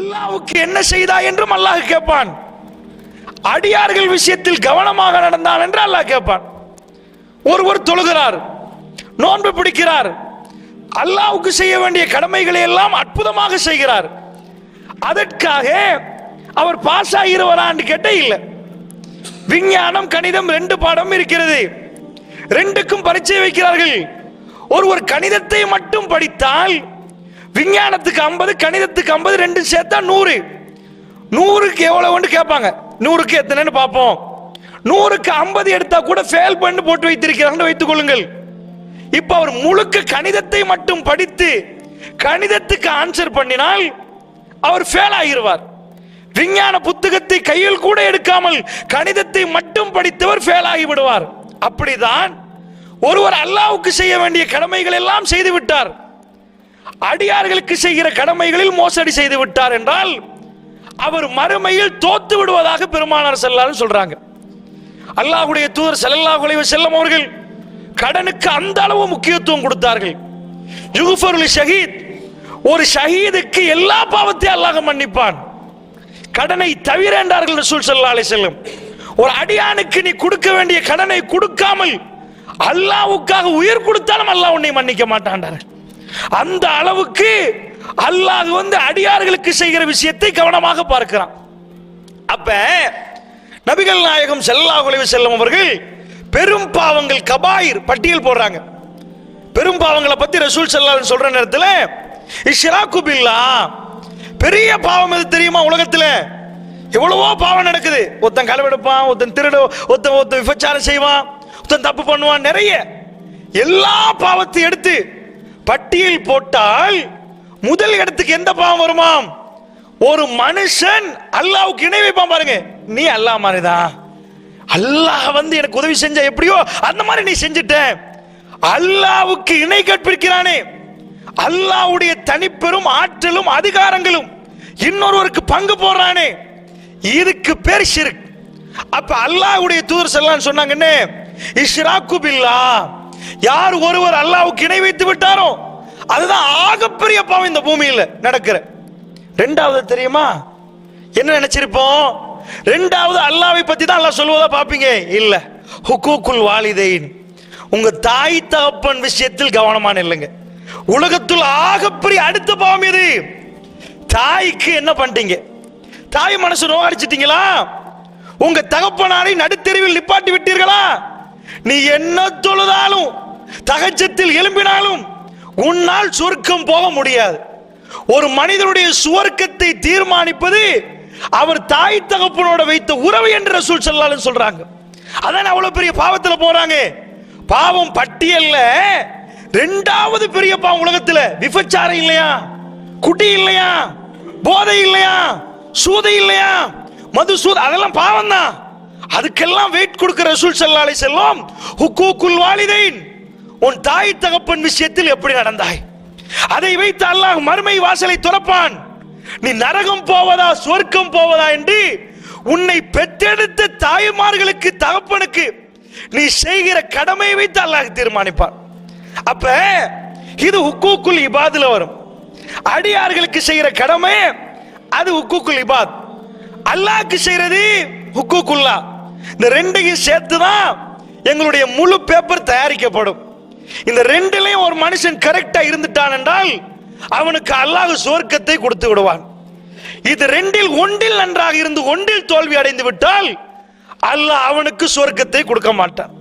அல்லாவுக்கு என்ன செய்தா என்றும் அல்லாஹ் கேட்பான். அடியார்கள் விஷயத்தில் கவனமாக நடந்தான் என்று அல்லாஹ் கேட்பான். ஒருவர் தொழுகிறார் நோன்பு பிடிக்கிறார் அல்லாவுக்கு செய்ய வேண்டிய கடமைகளை எல்லாம் அற்புதமாக செய்கிறார். அதற்காக அவர் பாஸ் ஆகிறவரான்னு கேட்ட இல்லை. விஞ்ஞானம் கணிதம் ரெண்டு பாடம் இருக்கிறது. ரெண்டுக்கும் பரீட்சை வைக்கிறார்கள். ஒருவர் கணிதத்தை மட்டும் படித்தால் விஞ்ஞானத்துக்கு ஐம்பது கணிதத்துக்கு ஐம்பது ரெண்டும் சேர்த்தா நூறு. நூறுக்கு எவ்வளவுன்னு கேட்பாங்க. நூறுக்கு எத்தனைன்னு பார்ப்போம். நூறுக்கு ஐம்பது எடுத்தா கூட ஃபெயில் பண்ணி போட்டு வைத்திருக்கிறாங்க வைத்துக் கொள்ளுங்கள். இப்ப அவர் முழுக்க கணிதத்தை மட்டும் படித்து கணிதத்துக்கு ஆன்சர் பண்ணினால் அவர் ஃபெயில் ஆகிருவார். விஞ்ஞான புத்தகத்தை கையில் கூட எடுக்காமல் கணிதத்தை மட்டும் படித்தவர் ஃபெயில் ஆகிவிடுவார் அப்படிதான் ஒருவர் அல்லாவுக்கு செய்ய வேண்டிய கடமைகள் எல்லாம் செய்து விட்டார். அடியார்களுக்கு செய்கிற கடமைகளில் மோசடி செய்து விட்டார் என்றால் அவர் மறுமையில் தோத்து விடுவதாக பெருமானார் செல்லாரும் சொல்றாங்க. அல்லாஹ்வுடைய தூதர் ஸல்லல்லாஹு அலைஹி வஸல்லம் அவர்கள் கடனுக்கு அந்த அளவு முக்கியத்துவம் கொடுத்தார்கள். யுகுஃபருல் ஷஹீத் ஒரு ஷஹீதுக்கு எல்லா பாவத்தையும் அல்லாஹ் மன்னிப்பான். கடனை தவிர என்றார்கள் ரசூல் ஸல்லல்லாஹு செல்லும் ஒரு அடியானுக்கு நீ கொடுக்க வேண்டிய கடனை கொடுக்காமல் அல்லாஹ்வுக்காக உயிர் கொடுத்தாலும் அல்லாஹ் உன்னை மன்னிக்க மாட்டான்டார்கள் அந்த அளவுக்கு அல்லாஹ் வந்து அடியார்களுக்கு செய்கிற விஷயத்தை கவனமாக பார்க்கிறான். அப்ப நபிகள் நாயகம் செல்லா குலைவு செல்லும் அவர்கள் பெரும் பாவங்கள் கபாயிர் பட்டியல் போடுறாங்க. பெரும் பாவங்களை பத்தி ரசூல் செல்லா சொல்ற நேரத்தில் இஷ்ராக்கு பில்லா பெரிய பாவம் எது தெரியுமா உலகத்துல? எவ்வளவோ பாவம் நடக்குது. ஒருத்தன் களவெடுப்பான் ஒருத்தன் திருடு ஒருத்தன் ஒருத்தன் விபச்சாரம் செய்வான் ஒருத்தன் தப்பு பண்ணுவான் நிறைய. எல்லா பாவத்தையும் எடுத்து பட்டியல் போட்டால் முதல் இடத்துக்கு எந்த பாவம் வருமாம்? ஒரு மனுஷன் அல்லாவுக்கு இணை வைப்பான் பாருங்க. நீ அல்லாஹ் மாதிரிதான் அல்லாஹ் வந்து எனக்கு உதவி செஞ்சா எப்படியோ அந்த மாதிரி நீ செஞ்சுட்ட. அல்லாவுக்கு இணை கற்பிக்கிறானே அல்லாஹ்வுடைய தனிப்பெரும் ஆற்றலும் அதிகாரங்களும் இன்னொருவருக்கு பங்கு போடுறானே. இதுக்கு பேர் ஷிர்க். அப்ப அல்லாஹ்வுடைய தூதர் செல்லான்னு சொன்னாங்கன்னு இஷ்ராக்கு பில்லா. யார் ஒருவர் அல்லாவுக்கு இணை வைத்து விட்டாரோ அதுதான் ஆகப்பெரிய பாவம் இந்த பூமியில நடக்கிற. ரெண்டாவது தெரியுமா? என்ன நினைச்சிருப்போம்? ரெண்டாவது அல்லாவை பத்தி தான் அல்லாஹ் சொல்வதா பாப்பீங்க இல்ல. ஹுக்கூக்குல் வாலிதைன். உங்க தாய் தகப்பன் விஷயத்தில் கவனமான இல்லைங்க உலகத்தில் ஆகப்பெரிய அடுத்த பாவம் எது? தாய்க்கு என்ன பண்ணிட்டீங்க? தாய் மனசு நோகடிச்சிட்டீங்களா? உங்க தகப்பனாரை நடுத்தெருவில் நிப்பாட்டி விட்டீர்களா? நீ என்ன தொழுதாலும் தகச்சத்தில் எழும்பினாலும் உன்னால் சொர்க்கம் போக முடியாது. ஒரு மனிதனுடைய சுவர்க்கத்தை தீர்மானிப்பது அவர் தாய் தகப்பனோட வைத்த உறவு என்று ரசூல் ஸல்லல்லாஹு சொல்றாங்க. அதான் அவ்வளவு பெரிய பாவத்துல போறாங்க. பாவம் பட்டியல்ல. ரெண்டாவது பெரிய பாவம் உலகத்துல. விபச்சாரம் இல்லையா? குடி இல்லையா? போதை இல்லையா? சூதை இல்லையா? மது சூத அதெல்லாம் பாவம் தான் அதுக்கெல்லாம் வெயிட் கொடுக்கிற ரசூல் ஸல்லல்லாஹு அலைஹி செல்லம் ஹுக்கூக்குல் வாலிதைன் உன் தாய் தகப்பன் விஷயத்தில் எப்படி நடந்தாய்? அதை வைத்து அல்லாஹ் மறுமை வாசலை துறப்பான். நீ நரகம் போவதா சொர்க்கம் போவதா என்று உன்னை பெற்றெடுத்த தாய்மார்களுக்கு தகப்பனுக்கு நீ செய்கிற கடமையை வைத்து அல்லாஹ் தீர்மானிப்பான். அப்ப இது ஹுக்கூக்குல் இபாதுல வரும். அடியார்களுக்கு செய்கிற கடமை அது ஹுக்கூக்குல் இபாத். அல்லாஹ்க்கு செய்யறது ஹுக்கூக்குல்லா. இந்த ரெண்டையும் சேர்த்து தான் எங்களுடைய முழு பேப்பர் தயாரிக்கப்படும். இந்த ரெண்டுலையும் ஒரு மனுஷன் கரெக்டா இருந்துட்டான் என்றால் அவனுக்கு அல்லாஹ் சுவர்க்கத்தை கொடுத்து விடுவான். இது ரெண்டில் ஒன்றில் நன்றாக இருந்து ஒன்றில் தோல்வி அடைந்து விட்டால் அல்லாஹ் அவனுக்கு சுவர்க்கத்தை கொடுக்க மாட்டான்.